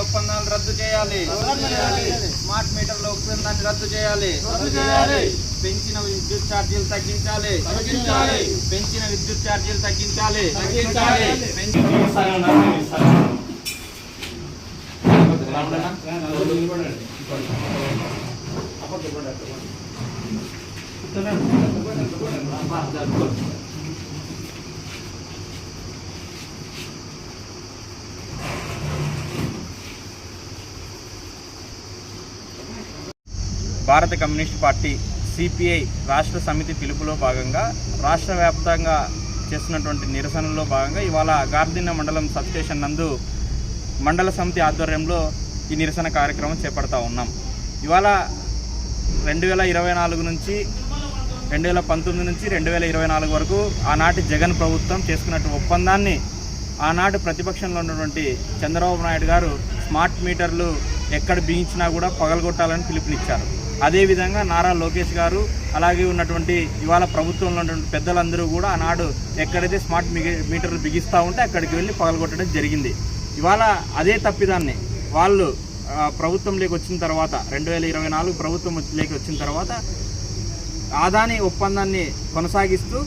ఒప్పందాలు రద్దు చేయాలి. స్మార్ట్ మీటర్ల ఒప్పందాన్ని రద్దు చేయాలి. పెంచిన విద్యుత్ ఛార్జీలు తగ్గించాలి. పెంచిన విద్యుత్ ఛార్జీలు తగ్గించాలి. పెంచిన- భారత కమ్యూనిస్ట్ పార్టీ సిపిఐ రాష్ట్ర సమితి పిలుపులో భాగంగా రాష్ట్ర వ్యాప్తంగా చేస్తున్నటువంటి నిరసనలో భాగంగా ఇవాళ గార్దిన్న మండలం సబ్స్టేషన్ నందు మండల సమితి ఆధ్వర్యంలో ఈ నిరసన కార్యక్రమం చేపడతా ఉన్నాం. ఇవాళ రెండు వేల ఇరవై నాలుగు నుంచి రెండు వేల పంతొమ్మిది నుంచి రెండు వేల ఇరవై నాలుగు వరకు ఆనాటి జగన్ ప్రభుత్వం చేసుకున్నట్టు ఒప్పందాన్ని ఆనాటి ప్రతిపక్షంలో ఉన్నటువంటి చంద్రబాబు నాయుడు గారు స్మార్ట్ మీటర్లు ఎక్కడ బిగించినా కూడా పగలగొట్టాలని పిలుపునిచ్చారు. అదేవిధంగా నారా లోకేష్ గారు అలాగే ఉన్నటువంటి ఇవాళ ప్రభుత్వంలో ఉన్నటువంటి పెద్దలందరూ కూడా ఆనాడు ఎక్కడైతే స్మార్ట్ మీటర్లు బిగిస్తూ ఉంటే అక్కడికి వెళ్ళి పగలగొట్టడం జరిగింది. ఇవాళ అదే తప్పిదాన్ని వాళ్ళు ప్రభుత్వంలోకి వచ్చిన తర్వాత రెండు వేల ఇరవై నాలుగు ప్రభుత్వం లేకి వచ్చిన తర్వాత ఆదాని ఒప్పందాన్ని కొనసాగిస్తూ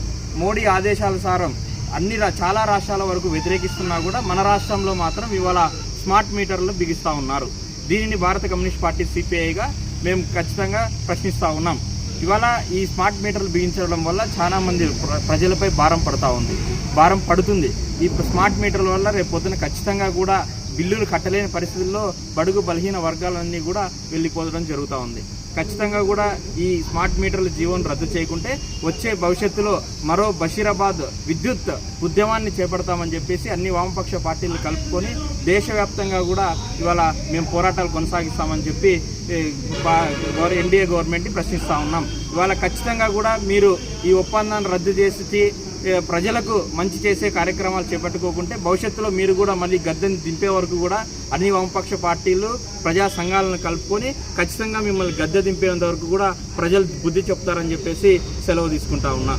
మోడీ ఆదేశాల సారం అన్ని చాలా రాష్ట్రాల వరకు వ్యతిరేకిస్తున్నా కూడా మన రాష్ట్రంలో మాత్రం ఇవాళ స్మార్ట్ మీటర్లు బిగిస్తూ ఉన్నారు. దీనిని భారత కమ్యూనిస్ట్ పార్టీ సిపిఐగా మేము ఖచ్చితంగా ప్రశ్నిస్తూ ఉన్నాం. ఇవాళ ఈ స్మార్ట్ మీటర్లు బిగించడం వల్ల చాలా మంది ప్ర- ప్రజలపై భారం పడతా ఉంది. భారం పడుతుంది. ఈ స్మార్ట్ మీటర్ల వల్ల రేపు పొద్దున ఖచ్చితంగా కూడా బిల్లులు కట్టలేని పరిస్థితుల్లో బడుగు బలహీన వర్గాలన్నీ కూడా వెళ్ళిపోవడం జరుగుతూ ఉంది. ఖచ్చితంగా కూడా ఈ స్మార్ట్ మీటర్ల జీవోను రద్దు చేయకుంటే వచ్చే భవిష్యత్తులో మరో బషీరాబాద్ విద్యుత్ ఉద్యమాన్ని చేపడతామని చెప్పేసి అన్ని వామపక్ష పార్టీలు కలుపుకొని దేశవ్యాప్తంగా కూడా ఇవాళ మేము పోరాటాలు కొనసాగిస్తామని చెప్పి ఎన్డీఏ గవర్నమెంట్ని ప్రశ్నిస్తూ ఉన్నాం. ఇవాళ ఖచ్చితంగా కూడా మీరు ఈ ఒప్పందాన్ని రద్దు చేసి ప్రజలకు మంచి చేసే కార్యక్రమాలు చేపట్టుకోకుంటే భవిష్యత్తులో మీరు కూడా మళ్ళీ గద్దెని దింపే వరకు కూడా అన్ని వామపక్ష పార్టీలు ప్రజా సంఘాలను కలుపుకొని ఖచ్చితంగా మిమ్మల్ని గద్దె దింపేంత వరకు కూడా ప్రజలు బుద్ధి చెప్తారని చెప్పేసి సెలవు తీసుకుంటా ఉన్నా.